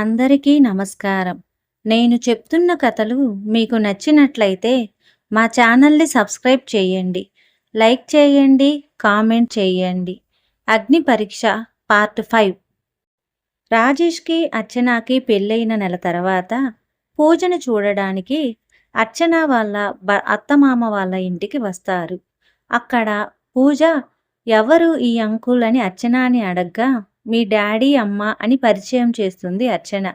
అందరికీ నమస్కారం. నేను చెప్తున్న కథలు మీకు నచ్చినట్లయితే మా ఛానల్ని సబ్స్క్రైబ్ చేయండి. లైక్ చేయండి కామెంట్ చేయండి. అగ్ని పరీక్ష పార్ట్ ఫైవ్. రాజేష్కి అర్చనాకి పెళ్ళైన నెల తర్వాత పూజను చూడడానికి అర్చన వాళ్ళ బ అత్తమామ వాళ్ళ ఇంటికి వస్తారు. అక్కడ పూజ ఎవరు ఈ అంకుల్ అని అర్చనాని అడగ్గా మీ డాడీ అమ్మ అని పరిచయం చేస్తుంది అర్చన.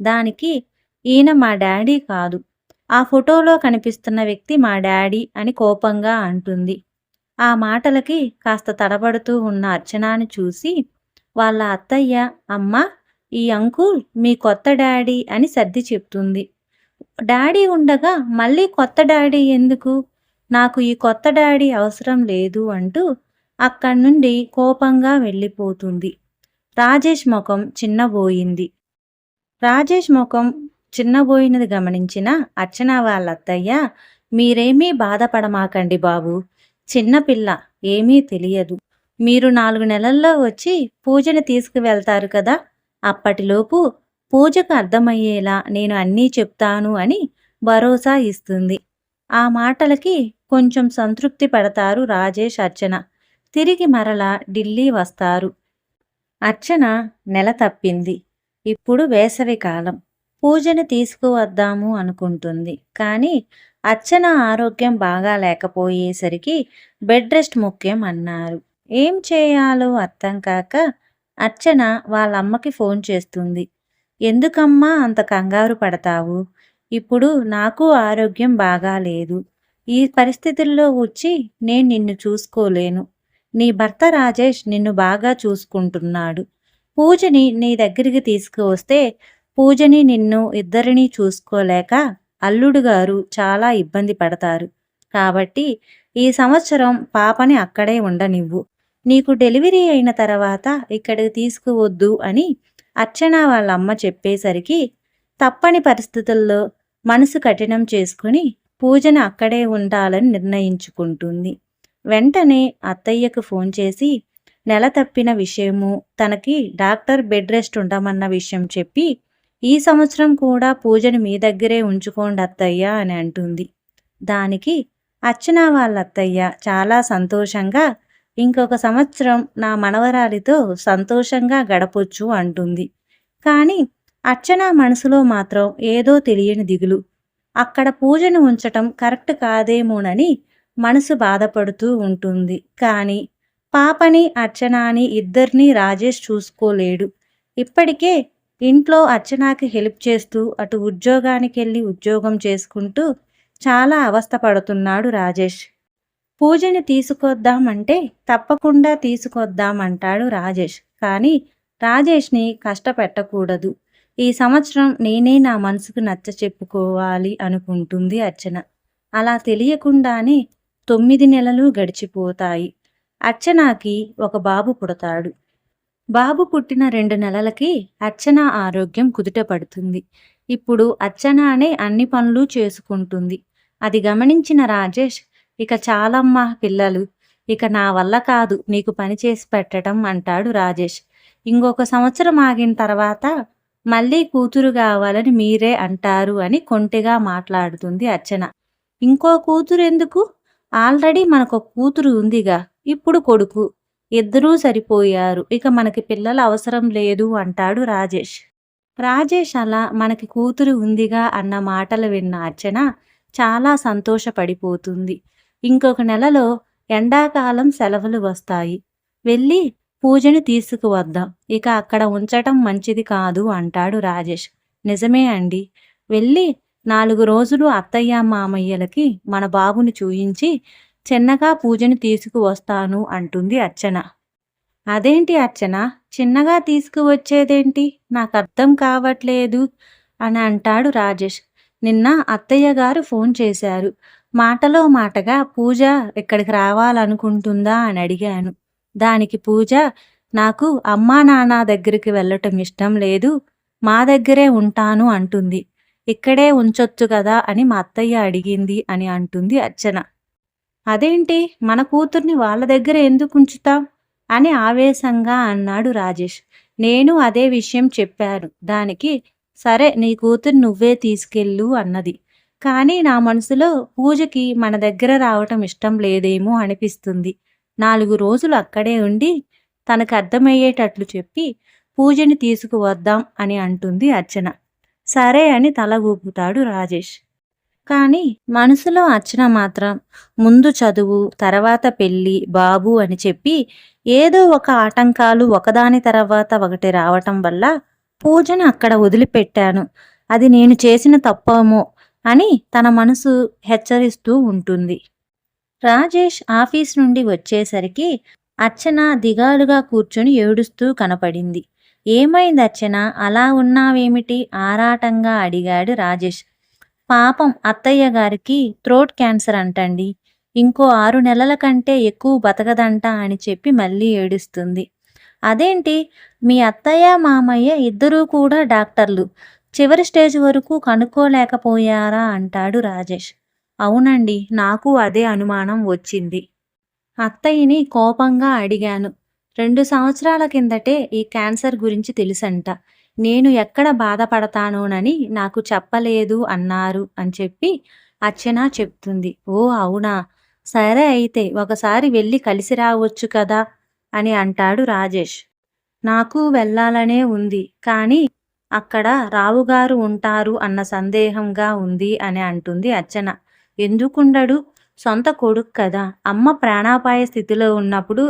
దానికి ఈయన మా డాడీ కాదు. ఆ ఫోటోలో కనిపిస్తున్న వ్యక్తి మా డాడీ అని కోపంగా అంటుంది. ఆ మాటలకి కాస్త తడబడుతూ ఉన్న అర్చనాని చూసి వాళ్ళ అత్తయ్య అమ్మ ఈ అంకుల్ మీ కొత్త డాడీ అని సర్ది చెప్తుంది. డాడీ ఉండగా మళ్ళీ కొత్త డాడీ ఎందుకు? నాకు ఈ కొత్త డాడీ అవసరం లేదు అంటూ అక్కడి నుండి కోపంగా వెళ్ళిపోతుంది. రాజేష్ ముఖం చిన్నబోయింది. రాజేష్ ముఖం చిన్నబోయినది గమనించిన అర్చన వాళ్ళ అత్తయ్య మీరేమీ బాధపడమాకండి బాబు. చిన్నపిల్ల ఏమీ తెలియదు. మీరు నాలుగు నెలల్లో వచ్చి పూజని తీసుకువెళ్తారు కదా. అప్పటిలోపు పూజకు అర్థమయ్యేలా నేను అన్నీ చెప్తాను అని భరోసా ఇస్తుంది. ఆ మాటలకి కొంచెం సంతృప్తి పడతారు రాజేష్ అర్చన. తిరిగి మరలా ఢిల్లీ వస్తారు. అర్చన నెల తప్పింది. ఇప్పుడు వేసవి కాలం. పూజని తీసుకువద్దాము అనుకుంటుంది. కానీ అర్చన ఆరోగ్యం బాగా లేకపోయేసరికి బెడ్ రెస్ట్ ముఖ్యం అన్నారు. ఏం చేయాలో అర్థం కాక అర్చన వాళ్ళమ్మకి ఫోన్ చేస్తుంది. ఎందుకమ్మా అంత కంగారు పడతావు? ఇప్పుడు నాకు ఆరోగ్యం బాగాలేదు. ఈ పరిస్థితుల్లో వచ్చి నేను నిన్ను చూసుకోలేను. నీ భర్త రాజేష్ నిన్ను బాగా చూసుకుంటున్నాడు. పూజని నీ దగ్గరికి తీసుకువస్తే పూజని నిన్ను ఇద్దరినీ చూసుకోలేక అల్లుడు గారు చాలా ఇబ్బంది పడతారు. కాబట్టి ఈ సంవత్సరం పాపని అక్కడే ఉండనివ్వు. నీకు డెలివరీ అయిన తర్వాత ఇక్కడికి తీసుకువద్దు అని అర్చన వాళ్ళ అమ్మ చెప్పేసరికి తప్పని పరిస్థితుల్లో మనసు కఠినం చేసుకుని పూజను అక్కడే ఉండాలని నిర్ణయించుకుంటుంది. వెంటనే అత్తయ్యకు ఫోన్ చేసి నెల తప్పిన విషయము తనకి డాక్టర్ బెడ్ రెస్ట్ ఉండమన్న విషయం చెప్పి ఈ సంవత్సరం కూడా పూజను మీ దగ్గరే ఉంచుకోండి అత్తయ్య అని అంటుంది. దానికి అర్చన వాళ్ళ అత్తయ్య చాలా సంతోషంగా ఇంకొక సంవత్సరం నా మనవరాలితో సంతోషంగా గడపొచ్చు అంటుంది. కానీ అర్చన మనసులో మాత్రం ఏదో తెలియని దిగులు. అక్కడ పూజను ఉంచటం కరెక్ట్ కాదేమోనని మనసు బాధపడుతూ ఉంటుంది. కానీ పాపని అర్చనాని ఇద్దరినీ రాజేష్ చూసుకోలేడు. ఇప్పటికే ఇంట్లో అర్చనాకి హెల్ప్ చేస్తూ అటు ఉద్యోగానికి వెళ్ళి ఉద్యోగం చేసుకుంటూ చాలా అవస్థపడుతున్నాడు రాజేష్. పూజని తీసుకొద్దామంటే తప్పకుండా తీసుకొద్దామంటాడు రాజేష్. కానీ రాజేష్ని కష్టపెట్టకూడదు. ఈ సంవత్సరం నేనే నా మనసుకు నచ్చ చెప్పుకోవాలి అనుకుంటుంది అర్చన. అలా తెలియకుండానే తొమ్మిది నెలలు గడిచిపోతాయి. అర్చనాకి ఒక బాబు పుడతాడు. బాబు పుట్టిన రెండు నెలలకి అర్చన ఆరోగ్యం కుదుట పడుతుంది. ఇప్పుడు అర్చనానే అన్ని పనులు చేసుకుంటుంది. అది గమనించిన రాజేష్ ఇక చాలమ్మా పిల్లలు ఇక నా వల్ల కాదు నీకు పని చేసి పెట్టడం అంటాడు రాజేష్. ఇంకొక సంవత్సరం ఆగిన తర్వాత మళ్ళీ కూతురు కావాలని మీరే అంటారు అని కొంటెగా మాట్లాడుతుంది అర్చన. ఇంకో కూతురు ఎందుకు? ఆల్రెడీ మనకు కూతురు ఉందిగా. ఇప్పుడు కొడుకు. ఇద్దరూ సరిపోయారు. ఇక మనకి పిల్లల అవసరం లేదు అంటాడు రాజేష్. రాజేష్ అలా మనకి కూతురు ఉందిగా అన్న మాటలు విన్న అర్చన చాలా సంతోషపడిపోతుంది. ఇంకొక నెలలో ఎండాకాలం సెలవులు వస్తాయి. వెళ్ళి పూజని తీసుకువద్దాం. ఇక అక్కడ ఉంచటం మంచిది కాదు అంటాడు రాజేష్. నిజమే అండి. వెళ్ళి నాలుగు రోజులు అత్తయ్య మామయ్యలకి మన బాబుని చూయించి చిన్నగా పూజని తీసుకువస్తాను అంటుంది అర్చన. అదేంటి అర్చన? చిన్నగా తీసుకువచ్చేదేంటి? నాకు అర్థం కావట్లేదు అని అంటాడు రాజేష్. నిన్న అత్తయ్య గారు ఫోన్ చేశారు. మాటలో మాటగా పూజ ఇక్కడికి రావాలనుకుంటుందా అని అడిగాను. దానికి పూజ నాకు అమ్మా నాన్న దగ్గరికి వెళ్ళటం ఇష్టం లేదు మా దగ్గరే ఉంటాను అంటుంది. ఇక్కడే ఉంచొచ్చు కదా అని మా అత్తయ్య అడిగింది అని అంటుంది అర్చన. అదేంటి? మన కూతుర్ని వాళ్ళ దగ్గర ఎందుకు ఉంచుతాం అని ఆవేశంగా అన్నాడు రాజేష్. నేను అదే విషయం చెప్పాను. దానికి సరే నీ కూతురు నువ్వే తీసుకెళ్ళు అన్నది. కానీ నా మనసులో పూజకి మన దగ్గర రావటం ఇష్టం లేదేమో అనిపిస్తుంది. నాలుగు రోజులు అక్కడే ఉండి తనకు అర్థమయ్యేటట్లు చెప్పి పూజని తీసుకువద్దాం అని అంటుంది అర్చన. సరే అని తల ఊపుతాడు రాజేష్. కానీ మనసులో అర్చన మాత్రం ముందు చదువు తర్వాత పెళ్ళి బాబు అని చెప్పి ఏదో ఒక ఆటంకాలు ఒకదాని తర్వాత ఒకటి రావటం వల్ల పూజను అక్కడ వదిలిపెట్టాను. అది నేను చేసిన తప్పేమో అని తన మనసు హెచ్చరిస్తూ ఉంటుంది. రాజేష్ ఆఫీస్ నుండి వచ్చేసరికి అర్చన దిగాలుగా కూర్చొని ఏడుస్తూ కనపడింది. ఏమైంది అర్చన? అలా ఉన్నావేమిటి? ఆరాటంగా అడిగాడు రాజేష్. పాపం అత్తయ్య గారికి థ్రోట్ క్యాన్సర్ అంటండి. ఇంకో ఆరు నెలల కంటే ఎక్కువ బతకదంట అని చెప్పి మళ్ళీ ఏడుస్తుంది. అదేంటి? మీ అత్తయ్య మామయ్య ఇద్దరూ కూడా డాక్టర్లు. చివరి స్టేజ్ వరకు కనుక్కోలేకపోయారా? అంటాడు రాజేష్. అవునండి నాకు అదే అనుమానం వచ్చింది. అత్తయ్యని కోపంగా అడిగాను. రెండు సంవత్సరాల కిందటే ఈ క్యాన్సర్ గురించి తెలుసంట. నేను ఎక్కడ బాధపడతానోనని నాకు చెప్పలేదు అన్నారు అని చెప్పి అర్చన చెప్తుంది. ఓ అవునా? సరే అయితే ఒకసారి వెళ్ళి కలిసి రావచ్చు కదా? అని అంటాడు రాజేష్. నాకు వెళ్ళాలనే ఉంది కానీ అక్కడ రావుగారు ఉంటారు అన్న సందేహంగా ఉంది అని అంటుంది అర్చన. ఎందుకుండడు? సొంత కొడుకు కదా. అమ్మ ప్రాణాపాయ స్థితిలో ఉన్నప్పుడు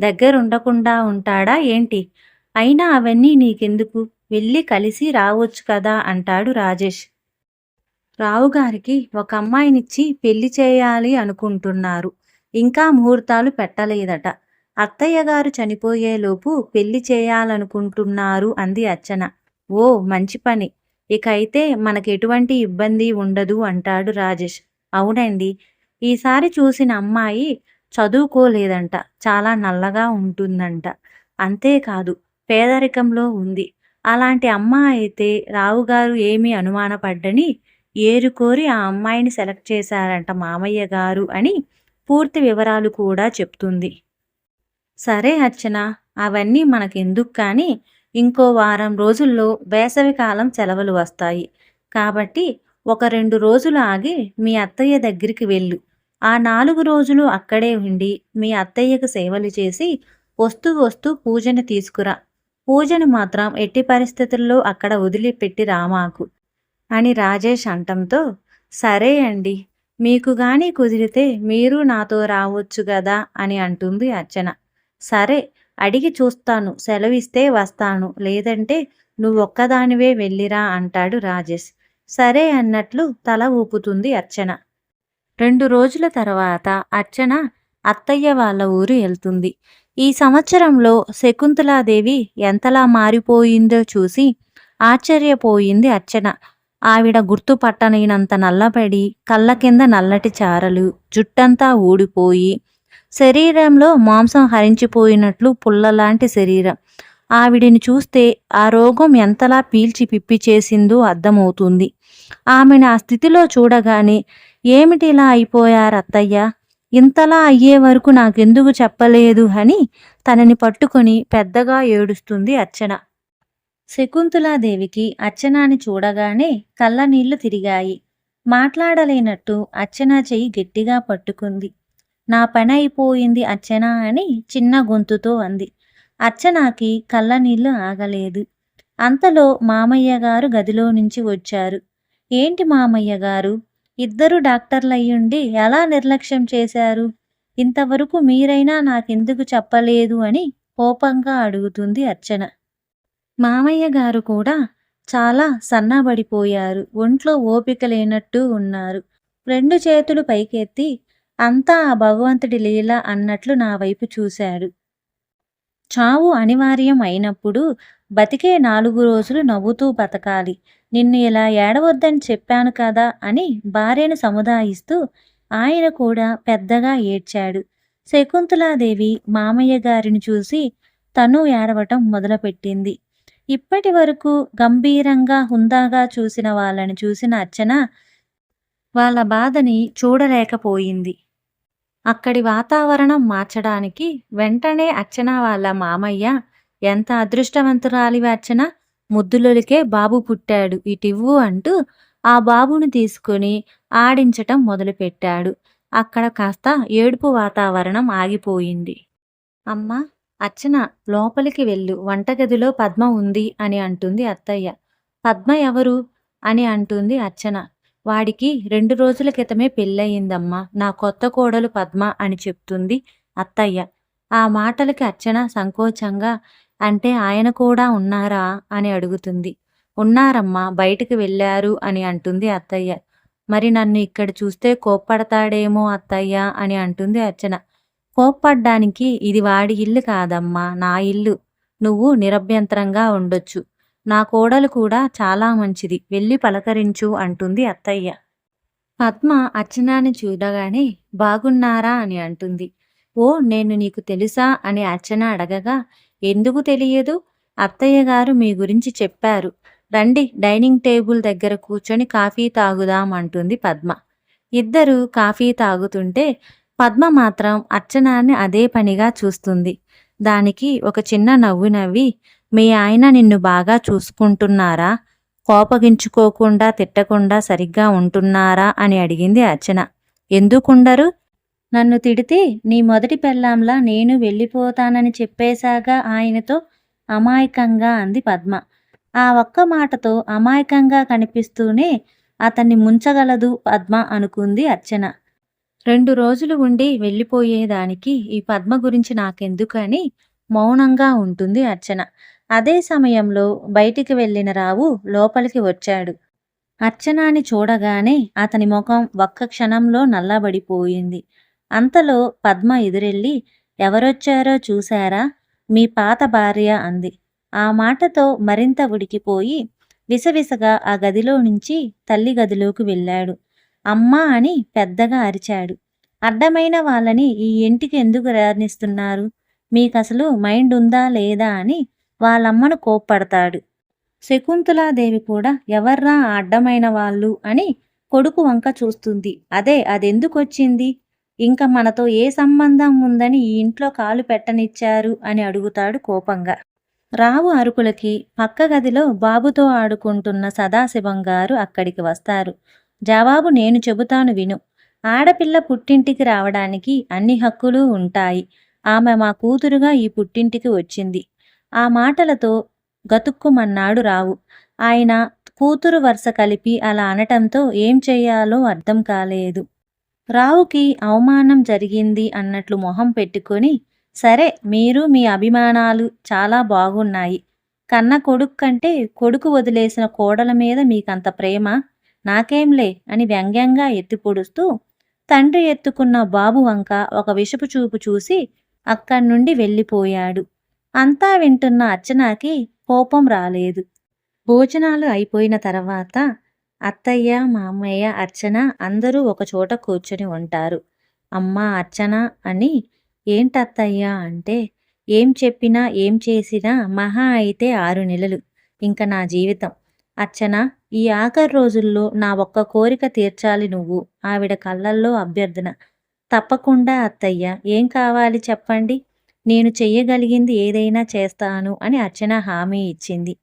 దగ్గరుండకుండా ఉంటాడా ఏంటి? అయినా అవన్నీ నీకెందుకు? వెళ్ళి కలిసి రావచ్చు కదా అంటాడు రాజేష్. రావుగారికి ఒక అమ్మాయినిచ్చి పెళ్ళి చేయాలి అనుకుంటున్నారు. ఇంకా ముహూర్తాలు పెట్టలేదట. అత్తయ్య గారు చనిపోయేలోపు పెళ్ళి చేయాలనుకుంటున్నారు అంది అర్చన. ఓ మంచి పని. ఇక అయితే మనకు ఎటువంటి ఇబ్బంది ఉండదు అంటాడు రాజేష్. అవునండి. ఈసారి చూసిన అమ్మాయి చదువుకోలేదంట. చాలా నల్లగా ఉంటుందంట. అంతేకాదు పేదరికంలో ఉంది. అలాంటి అమ్మ అయితే రావుగారు ఏమీ అనుమానపడ్డని ఏరుకోరి ఆ అమ్మాయిని సెలెక్ట్ చేశారంట మామయ్య గారు అని పూర్తి వివరాలు కూడా చెప్తుంది. సరే అర్చన అవన్నీ మనకెందుకు కానీ ఇంకో వారం రోజుల్లో వేసవికాలం సెలవులు వస్తాయి. కాబట్టి ఒక రెండు రోజులు ఆగి మీ అత్తయ్య దగ్గరికి వెళ్ళు. ఆ నాలుగు రోజులు అక్కడే ఉండి మీ అత్తయ్యకు సేవలు చేసి వస్తూ వస్తూ పూజను తీసుకురా. పూజను మాత్రం ఎట్టి పరిస్థితుల్లో అక్కడ వదిలిపెట్టి రామాకు అని రాజేష్ అంటంతో సరే అండి మీకు గాని కుదిరితే మీరు నాతో రావచ్చు కదా అని అంటుంది అర్చన. సరే అడిగి చూస్తాను సెలవిస్తే వస్తాను లేదంటే నువ్వొక్కదానివే వెళ్ళిరా అంటాడు రాజేష్. సరే అన్నట్లు తల ఊపుతుంది అర్చన. రెండు రోజుల తర్వాత అర్చన అత్తయ్య వాళ్ళ ఊరు వెళ్తుంది. ఈ సంవత్సరంలో శకుంతలాదేవి ఎంతలా మారిపోయిందో చూసి ఆశ్చర్యపోయింది అర్చన. ఆవిడ గుర్తుపట్టనైనంత నల్లబడి కళ్ళ కింద నల్లటి చారలు జుట్టంతా ఊడిపోయి శరీరంలో మాంసం హరించిపోయినట్లు పుల్లలాంటి శరీరం. ఆవిడిని చూస్తే ఆ రోగం ఎంతలా పీల్చి పిప్పి చేసిందో అర్థమవుతుంది. ఆమెను ఆ స్థితిలో చూడగానే ఏమిటిలా అయిపోయారు అత్తయ్య? ఇంతలా అయ్యే వరకు నాకెందుకు చెప్పలేదు అని తనని పట్టుకొని పెద్దగా ఏడుస్తుంది అర్చన. శకుంతలాదేవికి అర్చనాని చూడగానే కళ్ళనీళ్ళు తిరిగాయి. మాట్లాడలేనట్టు అర్చన చెయ్యి గట్టిగా పట్టుకుంది. నా పని అయిపోయింది అర్చన అని చిన్న గొంతుతో అంది. అర్చనాకి కళ్ళనీళ్ళు ఆగలేదు. అంతలో మామయ్య గారు గదిలో నుంచి వచ్చారు. ఏంటి మామయ్య గారు? ఇద్దరు డాక్టర్లయ్యుండి ఎలా నిర్లక్ష్యం చేశారు? ఇంతవరకు మీరైనా నాకెందుకు చెప్పలేదు అని కోపంగా అడుగుతుంది అర్చన. మామయ్య గారు కూడా చాలా సన్నబడిపోయారు. ఒంట్లో ఓపిక లేనట్టు ఉన్నారు. రెండు చేతులు పైకెత్తి అంతా ఆ భగవంతుడి లీల అన్నట్లు నా వైపు చూశాడు. చావు అనివార్యం అయినప్పుడు బతికే నాలుగు రోజులు నవ్వుతూ బతకాలి. నిన్ను ఇలా ఏడవద్దని చెప్పాను కదా అని భార్యను సముదాయిస్తూ ఆయన కూడా పెద్దగా ఏడ్చాడు. శకుంతలాదేవి మామయ్య గారిని చూసి తను ఏడవటం మొదలుపెట్టింది. ఇప్పటి వరకు గంభీరంగా హుందాగా చూసిన వాళ్ళని చూసిన అర్చన వాళ్ళ బాధని చూడలేకపోయింది. అక్కడి వాతావరణం మార్చడానికి వెంటనే అర్చన వాళ్ళ మామయ్య ఎంత అదృష్టవంతురాలి అర్చన? ముద్దులొలికే బాబు పుట్టాడు. ఇటివ్వు అంటూ ఆ బాబుని తీసుకుని ఆడించటం మొదలుపెట్టాడు. అక్కడ కాస్త ఏడుపు వాతావరణం ఆగిపోయింది. అమ్మా అర్చన లోపలికి వెళ్ళు. వంటగదిలో పద్మ ఉంది అని అంటుంది అత్తయ్య. పద్మ ఎవరు? అని అంటుంది అర్చన. వాడికి రెండు రోజుల క్రితమే పెళ్ళయిందమ్మా. నా కొత్త కోడలు పద్మ అని చెప్తుంది అత్తయ్య. ఆ మాటలకి అర్చన సంకోచంగా అంటే ఆయన కూడా ఉన్నారా అని అడుగుతుంది. ఉన్నారమ్మా బయటికి వెళ్ళారు అని అంటుంది అత్తయ్య. మరి నన్ను ఇక్కడ చూస్తే కోప్పడతాడేమో అత్తయ్య అని అంటుంది అర్చన. కోప్పడ్డానికి ఇది వాడి ఇల్లు కాదమ్మా నా ఇల్లు. నువ్వు నిరభ్యంతరంగా ఉండొచ్చు. నా కోడలు కూడా చాలా మంచిది. వెళ్ళి పలకరించు అంటుంది అత్తయ్య. పద్మ అర్చనాని చూడగానే బాగున్నారా అని అంటుంది. ఓ నేను నీకు తెలుసా అని అర్చన అడగగా ఎందుకు తెలియదు? అత్తయ్య గారు మీ గురించి చెప్పారు. రండి డైనింగ్ టేబుల్ దగ్గర కూర్చొని కాఫీ తాగుదాం అంటుంది పద్మ. ఇద్దరు కాఫీ తాగుతుంటే పద్మ మాత్రం అర్చనాన్ని అదే పనిగా చూస్తుంది. దానికి ఒక చిన్న నవ్వు నవ్వి మీ ఆయన నిన్ను బాగా చూసుకుంటున్నారా? కోపగించుకోకుండా తిట్టకుండా సరిగ్గా ఉంటున్నారా? అని అడిగింది అర్చన. ఎందుకుండరు? నన్ను తిడితే నీ మొదటి పెళ్ళాంలా నేను వెళ్ళిపోతానని చెప్పేశాగా ఆయనతో అమాయకంగా అంది పద్మ. ఆ ఒక్క మాటతో అమాయకంగా కనిపిస్తూనే అతన్ని ముంచగలదు పద్మ అనుకుంది అర్చన. రెండు రోజులు ఉండి వెళ్ళిపోయేదానికి ఈ పద్మ గురించి నాకెందుకని మౌనంగా ఉంటుంది అర్చన. అదే సమయంలో బయటికి వెళ్ళిన రావు లోపలికి వచ్చాడు. అర్చనాని చూడగానే అతని ముఖం ఒక్క క్షణంలో నల్లబడిపోయింది. అంతలో పద్మ ఎదురెళ్ళి ఎవరొచ్చారో చూశారా? మీ పాత భార్య అంది. ఆ మాటతో మరింత ఉడికిపోయి విసవిసగా ఆ గదిలో నుంచి తల్లి గదిలోకి వెళ్ళాడు. అమ్మా అని పెద్దగా అరిచాడు. అడ్డమైన వాళ్ళని ఈ ఇంటికి ఎందుకు రాణిస్తున్నారు మీకసలు మైండ్ ఉందా లేదా అని వాళ్ళమ్మను కోప్పడతాడు. శకుంతలాదేవి కూడా ఎవర్రా అడ్డమైన వాళ్ళు అని కొడుకు వంక చూస్తుంది. అదే అదెందుకొచ్చింది? ఇంకా మనతో ఏ సంబంధం ఉందని ఈ ఇంట్లో కాలు పెట్టనిచ్చారు అని అడుగుతాడు కోపంగా. రావు అరుపులకి పక్క గదిలో బాబుతో ఆడుకుంటున్న సదాశివం గారు అక్కడికి వస్తారు. జవాబు నేను చెబుతాను విను. ఆడపిల్ల పుట్టింటికి రావడానికి అన్ని హక్కులు ఉంటాయి. ఆమె మా కూతురుగా ఈ పుట్టింటికి వచ్చింది. ఆ మాటలతో గతుక్కుమన్నాడు రావు. ఆయన కూతురు వరుస కలిపి అలా అనటంతో ఏం చేయాలో అర్థం కాలేదు. రావుకి అవమానం జరిగింది అన్నట్లు మొహం పెట్టుకొని సరే మీరు మీ అభిమానాలు చాలా బాగున్నాయి. కన్న కొడుకు కంటే కొడుకు వదిలేసిన కోడల మీద మీకంత ప్రేమ? నాకేంలే అని వ్యంగ్యంగా ఎత్తిపొడుస్తూ తండ్రి ఎత్తుకున్న బాబు వంక ఒక విషపు చూపు చూసి అక్కడి నుండి వెళ్ళిపోయాడు. అంతా వింటున్న అర్చనాకి కోపం రాలేదు. భోజనాలు అయిపోయిన తర్వాత అత్తయ్య మామయ్య అర్చన అందరూ ఒకచోట కూర్చొని ఉంటారు. అమ్మ అర్చన అని ఏంటత్తయ్య అంటే ఏం చెప్పినా ఏం చేసినా మహా అయితే ఆరు నెలలు. ఇంక నా జీవితం. అర్చన ఈ ఆఖరి రోజుల్లో నా ఒక్క కోరిక తీర్చాలి నువ్వు. ఆవిడ కళ్ళల్లో అభ్యర్థన. తప్పకుండా అత్తయ్య ఏం కావాలి చెప్పండి? నేను చెయ్యగలిగింది ఏదైనా చేస్తాను అని అర్చన హామీ ఇచ్చింది.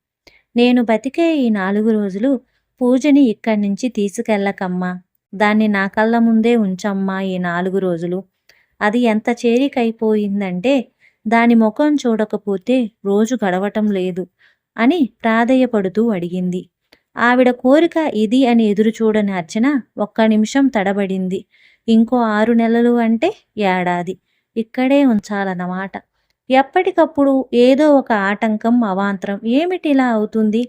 నేను బతికే ఈ నాలుగు రోజులు పూజని ఇక్కడి నుంచి తీసుకెళ్ళకమ్మా. దాన్ని నా కళ్ళ ముందే ఉంచమ్మా ఈ నాలుగు రోజులు. అది ఎంత చేరికైపోయిందంటే దాని ముఖం చూడకపోతే రోజు గడవటం లేదు అని ప్రాధేయపడుతూ అడిగింది. ఆవిడ కోరిక ఇది అని ఎదురు చూడని అర్చన ఒక్క నిమిషం తడబడింది. ఇంకో ఆరు నెలలు అంటే ఏడాది. ఇక్కడే ఉంచాలన్నమాట. ఎప్పటికప్పుడు ఏదో ఒక ఆటంకం అవాంతరం ఏమిటిలా అవుతుంది?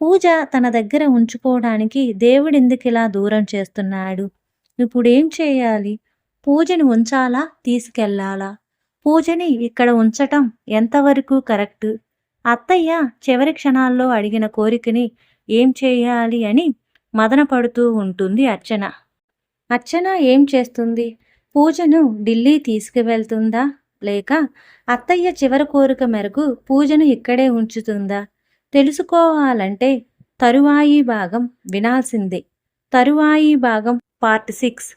పూజ తన దగ్గర ఉంచుకోవడానికి దేవుడెందుకిలా దూరం చేస్తున్నాడు? ఇప్పుడేం చేయాలి? పూజని ఉంచాలా? తీసుకెళ్ళాలా? పూజని ఇక్కడ ఉంచటం ఎంతవరకు కరెక్ట్? అత్తయ్య చివరి క్షణాల్లో అడిగిన కోరికని ఏం చేయాలి అని మదనపడుతూ ఉంటుంది అర్చన. అర్చన ఏం చేస్తుంది? పూజను ఢిల్లీ తీసుకువెళ్తుందా? లేక అత్తయ్య చివరి కోరిక మేరకు పూజను ఇక్కడే ఉంచుతుందా? తెలుసుకోవాలంటే తరువాయి భాగం వినాల్సిందే. తరువాయి భాగం పార్ట్ సిక్స్.